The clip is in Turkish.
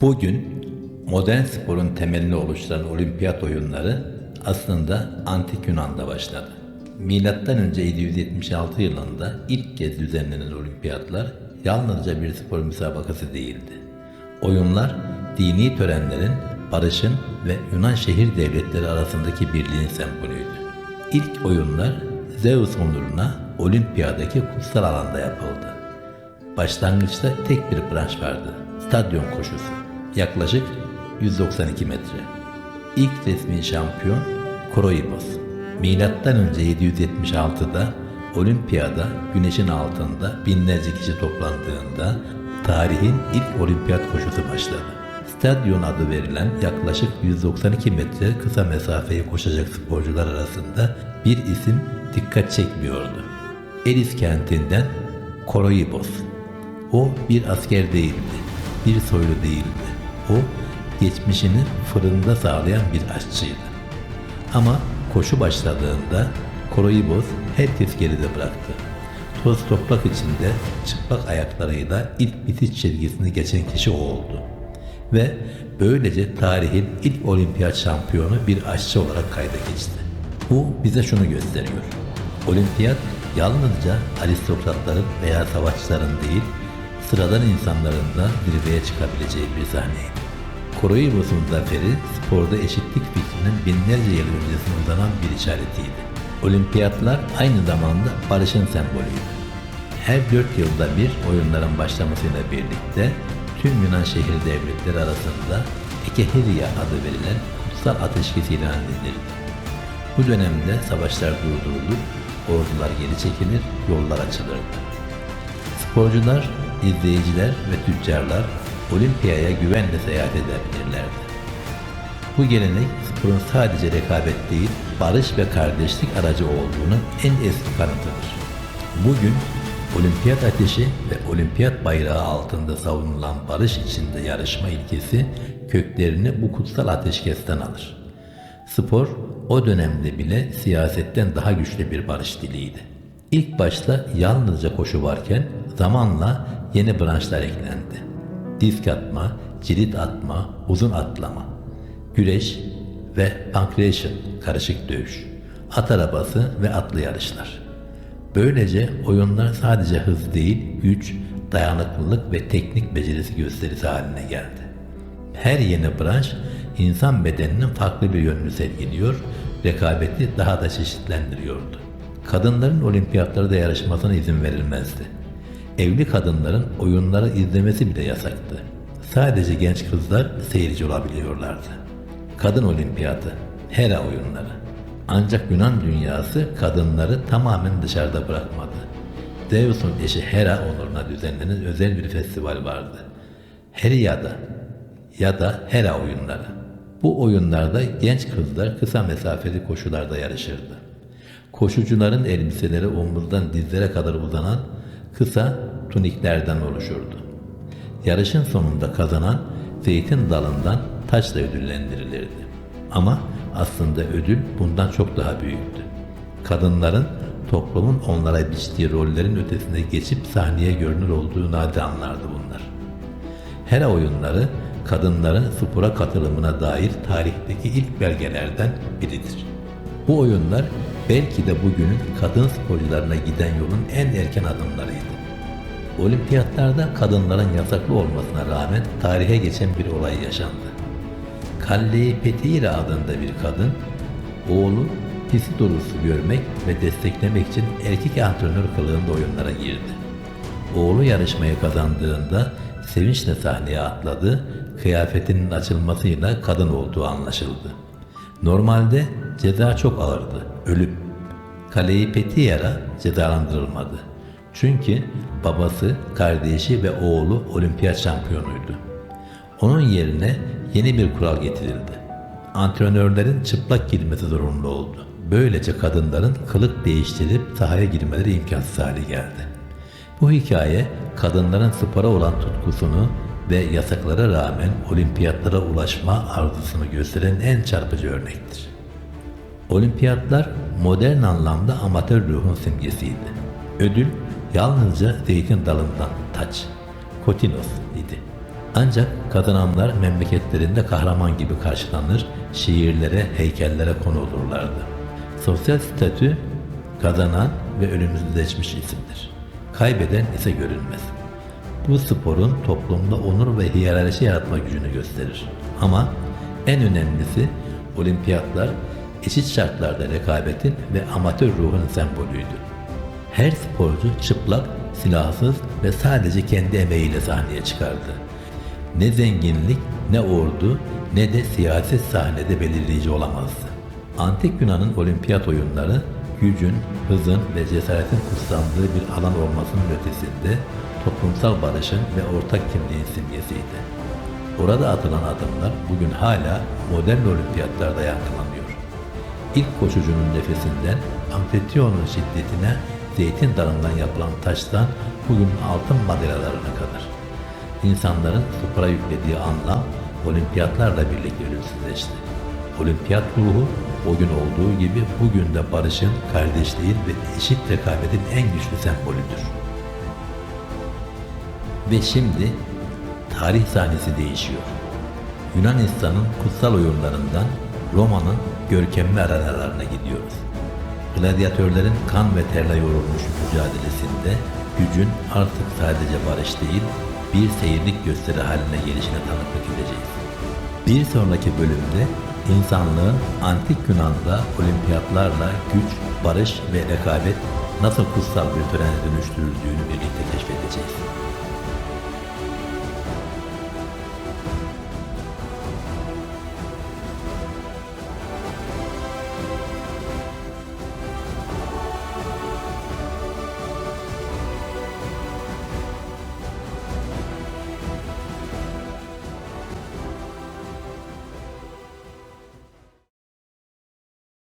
Bugün modern sporun temelini oluşturan olimpiyat oyunları aslında antik Yunan'da başladı. Milattan önce 776 yılında ilk kez düzenlenen olimpiyatlar yalnızca bir spor müsabakası değildi. Oyunlar dini törenlerin, barışın ve Yunan şehir devletleri arasındaki birliğin sembolüydü. İlk oyunlar Zeus onuruna olimpiyadaki kutsal alanda yapıldı. Başlangıçta tek bir branş vardı. Stadyum koşusu. Yaklaşık 192 metre. İlk resmi şampiyon Kroibos. Milattan önce 776'da Olimpiyada güneşin altında binlerce kişi toplandığında tarihin ilk olimpiyat koşusu başladı. Stadyum adı verilen yaklaşık 192 metre kısa mesafeyi koşacak sporcular arasında bir isim dikkat çekmiyordu. Elis kentinden Koroibos. O bir asker değildi, bir soylu değildi. O geçmişini fırında sağlayan bir aşçıydı. Ama koşu başladığında Koroibos herkes geride bıraktı. Toz toprak içinde çıplak ayaklarıyla ilk bitiş çizgisini geçen kişi o oldu. Ve böylece tarihin ilk olimpiyat şampiyonu bir aşçı olarak kayda geçti. Bu bize şunu gösteriyor. Olimpiyat yalnızca aristokratların veya savaşçıların değil, sıradan insanların da zirveye çıkabileceği bir sahneydi. Koroibos'un zaferi sporda eşitlik fikrinin binlerce yıl öncesine uzanan bir işaretiydi. Olimpiyatlar aynı zamanda barışın sembolüydü. Her dört yılda bir oyunların başlamasıyla birlikte tüm Yunan şehir devletleri arasında Ekehirya adı verilen kutsal ateşkes ilan edildi. Bu dönemde savaşlar durdurulur, ordular geri çekilir, yollar açılırdı. Sporcular, izleyiciler ve tüccarlar olimpiyaya güvenle seyahat edebilirlerdi. Bu gelenek sporun sadece rekabet değil, barış ve kardeşlik aracı olduğunun en eski kanıtıdır. Bugün olimpiyat ateşi ve olimpiyat bayrağı altında savunulan barış içinde yarışma ilkesi köklerini bu kutsal ateşkesten alır. Spor o dönemde bile siyasetten daha güçlü bir barış diliydi. İlk başta yalnızca koşu varken zamanla yeni branşlar eklendi. Disk atma, cirit atma, uzun atlama, güreş ve pankreation karışık dövüş, at arabası ve atlı yarışlar. Böylece oyunlar sadece hız değil, güç, dayanıklılık ve teknik becerisi gösterisi haline geldi. Her yeni branş insan bedeninin farklı bir yönünü sergiliyor, rekabeti daha da çeşitlendiriyordu. Kadınların olimpiyatlarda yarışmasına izin verilmezdi. Evli kadınların oyunları izlemesi bile yasaktı. Sadece genç kızlar seyirci olabiliyorlardı. Kadın olimpiyatı, Hera oyunları. Ancak Yunan dünyası kadınları tamamen dışarıda bırakmadı. Zeus'un eşi Hera onuruna düzenlenen özel bir festival vardı. Heriada ya da Hera oyunları. Bu oyunlarda genç kızlar kısa mesafeli koşularda yarışırdı. Koşucuların elbiseleri omuzdan dizlere kadar uzanan kısa tuniklerden oluşurdu. Yarışın sonunda kazanan zeytin dalından taçla ödüllendirilirdi. Ama aslında ödül bundan çok daha büyüktü. Kadınların toplumun onlara biçtiği rollerin ötesine geçip sahneye görünür olduğu nadir anlardı bunlar. Hera oyunları kadınların spora katılımına dair tarihteki ilk belgelerden biridir. Bu oyunlar belki de bugünün kadın sporcularına giden yolun en erken adımlarıydı. Olimpiyatlarda kadınların yasaklı olmasına rağmen tarihe geçen bir olay yaşandı. Kallei adında bir kadın, oğlu Pisidorus'u görmek ve desteklemek için erkek antrenör kılığında oyunlara girdi. Oğlu yarışmayı kazandığında sevinçle sahneye atladı, kıyafetinin açılmasıyla kadın olduğu anlaşıldı. Normalde ceza çok ağırdı, ölüm. Kaleyi Petiyara cezalandırılmadı. Çünkü babası, kardeşi ve oğlu olimpiyat şampiyonuydu. Onun yerine yeni bir kural getirildi. Antrenörlerin çıplak girmesi zorunlu oldu. Böylece kadınların kılık değiştirip sahaya girmeleri imkansız hale geldi. Bu hikaye kadınların spora olan tutkusunu ve yasaklara rağmen olimpiyatlara ulaşma arzusunu gösteren en çarpıcı örnektir. Olimpiyatlar modern anlamda amatör ruhun simgesiydi. Ödül yalnızca zeytin dalından taç, kotinos idi. Ancak kazananlar memleketlerinde kahraman gibi karşılanır, şiirlere, heykellere konu olurlardı. Sosyal statü kazanan ve ölümsüzleşmiş isimdir. Kaybeden ise görülmez. Bu sporun toplumda onur ve hiyerarşi yaratma gücünü gösterir. Ama en önemlisi olimpiyatlar eşit şartlarda rekabetin ve amatör ruhun sembolüydü. Her sporcu çıplak, silahsız ve sadece kendi emeğiyle sahneye çıkardı. Ne zenginlik, ne ordu, ne de siyaset sahnede belirleyici olamazdı. Antik Yunan'ın olimpiyat oyunları gücün, hızın ve cesaretin kutsandığı bir alan olmasının ötesinde toplumsal barışın ve ortak kimliğin simgesiydi. Orada atılan adımlar bugün hala modern olimpiyatlarda yankılanıyor. İlk koşucunun nefesinden amfetiyonun şiddetine zeytin dalından yapılan taştan bugün altın madalyalarına kadar. İnsanların spora yüklediği anlam olimpiyatlarla birlikte ölümsüzleşti. Olimpiyat ruhu o gün olduğu gibi bugün de barışın, kardeşliğin ve eşit rekabetin en güçlü sembolüdür. Ve şimdi tarih sahnesi değişiyor. Yunanistan'ın kutsal oyunlarından Roma'nın görkemli arenalarına gidiyoruz. Gladyatörlerin kan ve terle yorulmuş mücadelesinde gücün artık sadece barış değil, bir seyirlik gösteri haline gelişine tanıklık edeceğiz. Bir sonraki bölümde insanlığın antik Yunan'da olimpiyatlarla güç, barış ve rekabet nasıl kutsal bir törene dönüştürüldüğünü birlikte keşfedeceğiz.